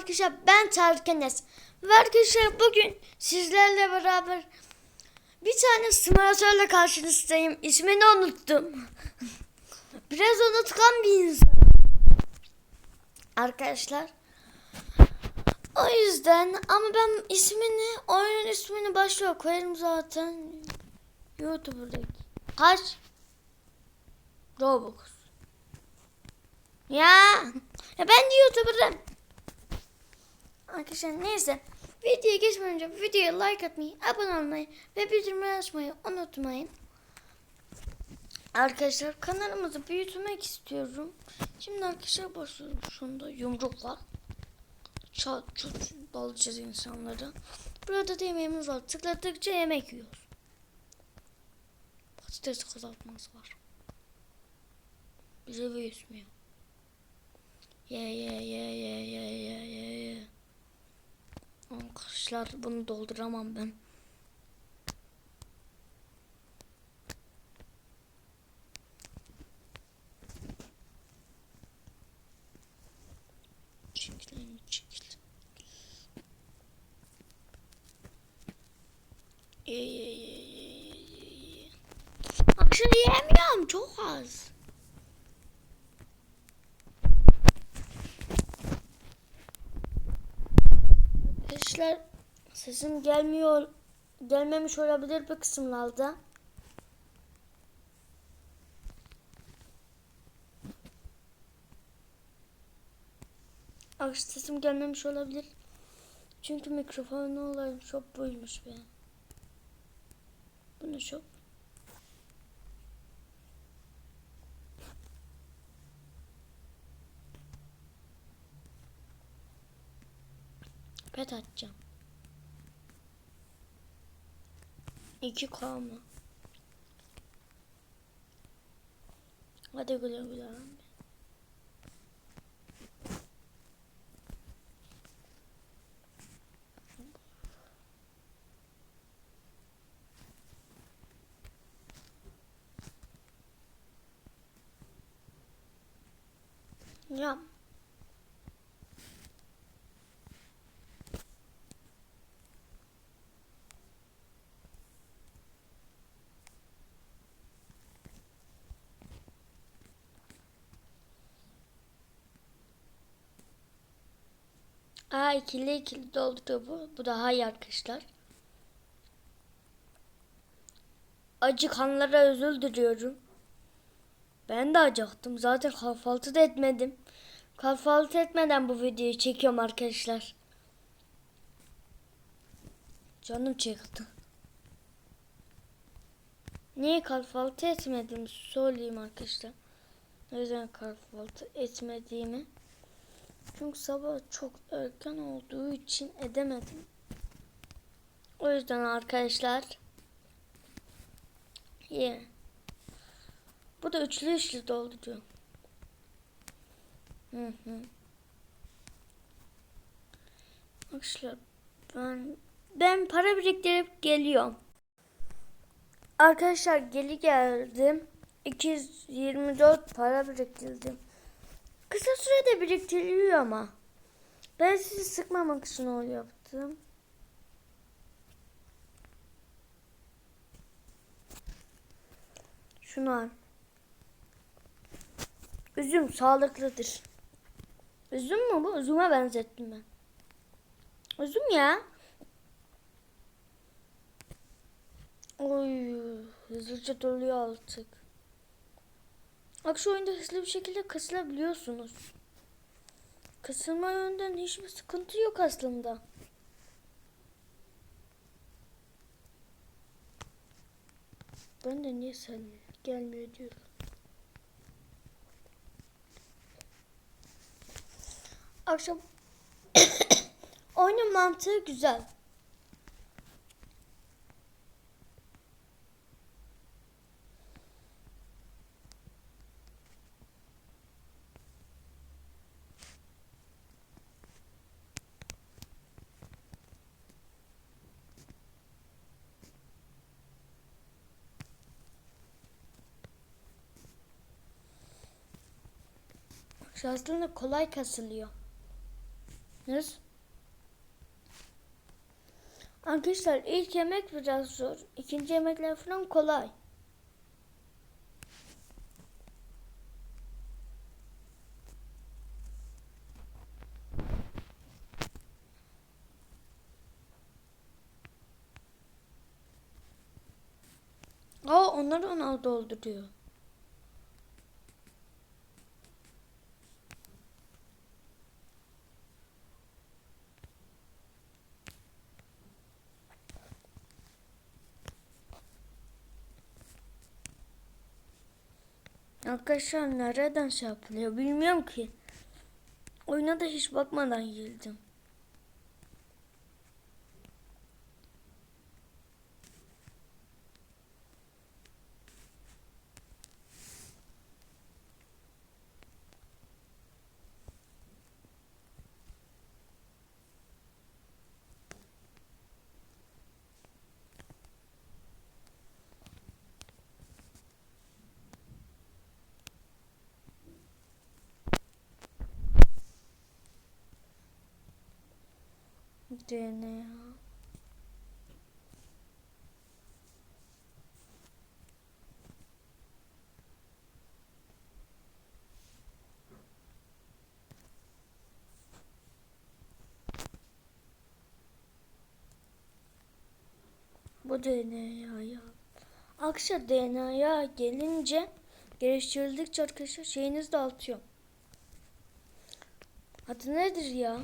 arkadaşlar ben Tarık Enes. Ve arkadaşlar bugün sizlerle beraber bir tane simülatörle karşınızdayım. İsmini unuttum. Biraz unutkan bir insan. Arkadaşlar. O yüzden ama ben ismini oyunun ismini başlığa koyarım zaten. YouTuber'daki. Kaç? Roblox. Ya. Ya ben de YouTuber'ım. Arkadaşlar neyse. Videoya geçmeden önce videoya like atmayı, abone olmayı ve bildirimleri açmayı unutmayın. Arkadaşlar kanalımızı büyütmek istiyorum. Şimdi arkadaşlar başlıyoruz. Şunda yumruk var. Çat çut dalacağız insanları. Burada da yemeğimiz var. Tıkladıkça yemek yiyoruz. Patates kızartması var. Bize ye ye ye ye ye ye ye. Arkadaşlar bunu dolduramam ben. Çekilin çekil. Ye ye ye ye ye ye ye. Akşam yiyemiyorum çok az. Arkadaşlar sesim gelmiyor gelmemiş olabilir bir kısımlarda. Arkadaşlar sesim gelmemiş olabilir. Çünkü mikrofonu olan çok buymuş be. Bu ne çok? Pet atacağım. 2K mı? Hadi güle güle abi. Ya. Aa ikili ikili dolduruyor bu. Bu daha iyi arkadaşlar. Acıkanlara özür diliyorum. Ben de acıktım. Zaten kahvaltı da etmedim. Kahvaltı etmeden bu videoyu çekiyorum arkadaşlar. Canım çekti. Niye kahvaltı etmedim söyleyeyim arkadaşlar. Neden kahvaltı etmediğimi. Çünkü sabah çok erken olduğu için edemedim. O yüzden arkadaşlar. Ye. Bu da üçlü üçlü dolduruyor. Hı hı. Arkadaşlar ben ben para biriktirip geliyorum. Arkadaşlar geri geldim. 224 para biriktirdim. Kısa sürede biriktiriliyor ama. Ben sizi sıkmamak için o yaptım. Şunu al. Üzüm sağlıklıdır. Üzüm mü bu? Üzüme benzettim ben. Üzüm ya. Oy, hızlıca doluyor artık. Bak şu oyunda hızlı bir şekilde kasılabiliyorsunuz. Kasılma yönden hiçbir sıkıntı yok aslında. Ben de niye sen gelmiyor diyorum. Akşam oyunun mantığı güzel. Şu kolay kasılıyor. Nasıl? Arkadaşlar ilk yemek biraz zor. İkinci yemekler falan kolay. Aa onlar onu dolduruyor. Arkadaşlar nereden şey yapılıyor bilmiyorum ki. Oyuna da hiç bakmadan girdim. DNA. Bu DNA'ya. Akşam DNA'ya gelince geliştirildikçe arkadaşlar şeyiniz de artıyor. Adı nedir ya?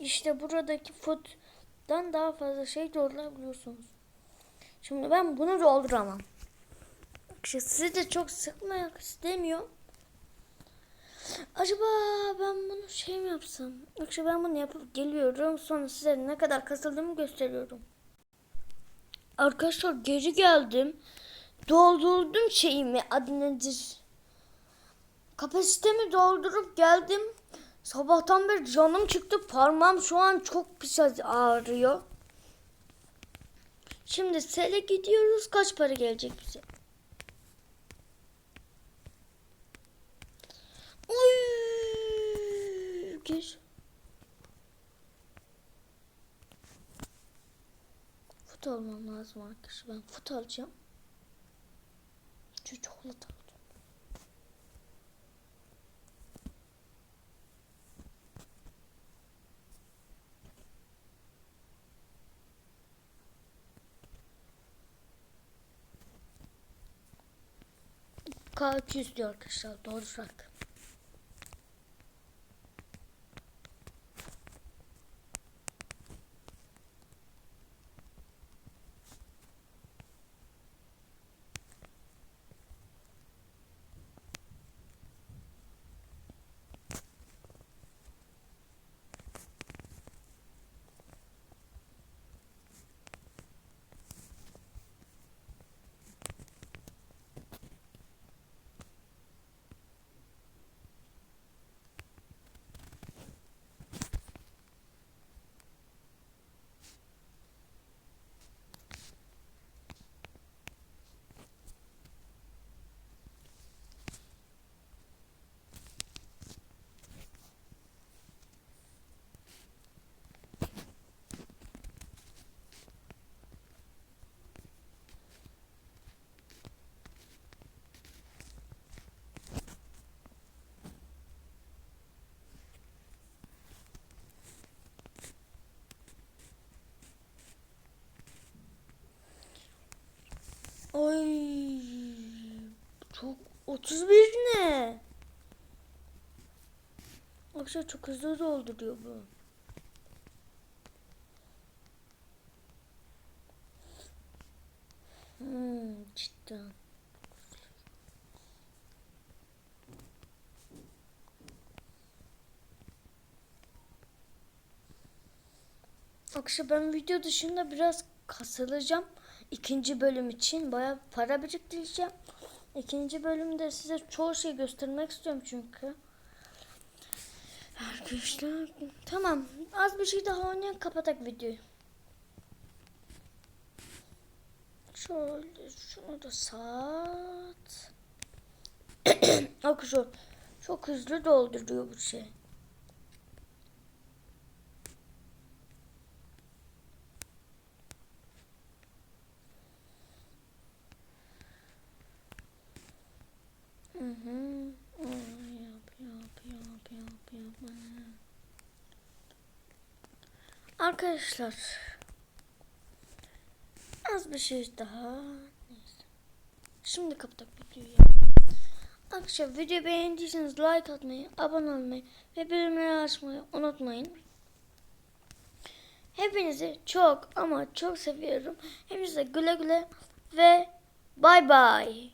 İşte buradaki foot'dan daha fazla şey doldurabiliyorsunuz. Şimdi ben bunu dolduramam. İşte sizi de çok sıkmak istemiyor. Acaba ben bunu şey mi yapsam? Yoksa ben bunu yapıp geliyorum. Sonra size ne kadar kasıldığımı gösteriyorum. Arkadaşlar geri geldim. Doldurdum şeyimi adı nedir? Kapasitemi doldurup geldim. Sabahtan beri canım çıktı. Parmağım şu an çok pis ağrıyor. Şimdi sele gidiyoruz. Kaç para gelecek bize? Oy! Gir. Fut almam lazım arkadaşlar. Ben fut alacağım. Çikolata K200 diyor arkadaşlar. Doğru şarkı. Çok 31 ne? Akşam çok hızlı dolduruyor bu. Hmm, cidden. Akşam ben video dışında biraz kasılacağım. İkinci bölüm için bayağı para biriktireceğim. İkinci bölümde size çoğu şey göstermek istiyorum çünkü. Arkadaşlar tamam az bir şey daha oynayalım kapatak videoyu. Şöyle şunu da saat. Arkadaşlar çok hızlı dolduruyor bu şey. Arkadaşlar. Az bir şey daha. Neyse. Şimdi kapatak videoyu. Arkadaşlar video beğendiyseniz like atmayı, abone olmayı ve bildirimleri açmayı unutmayın. Hepinizi çok ama çok seviyorum. Hepinize güle güle ve bay bay.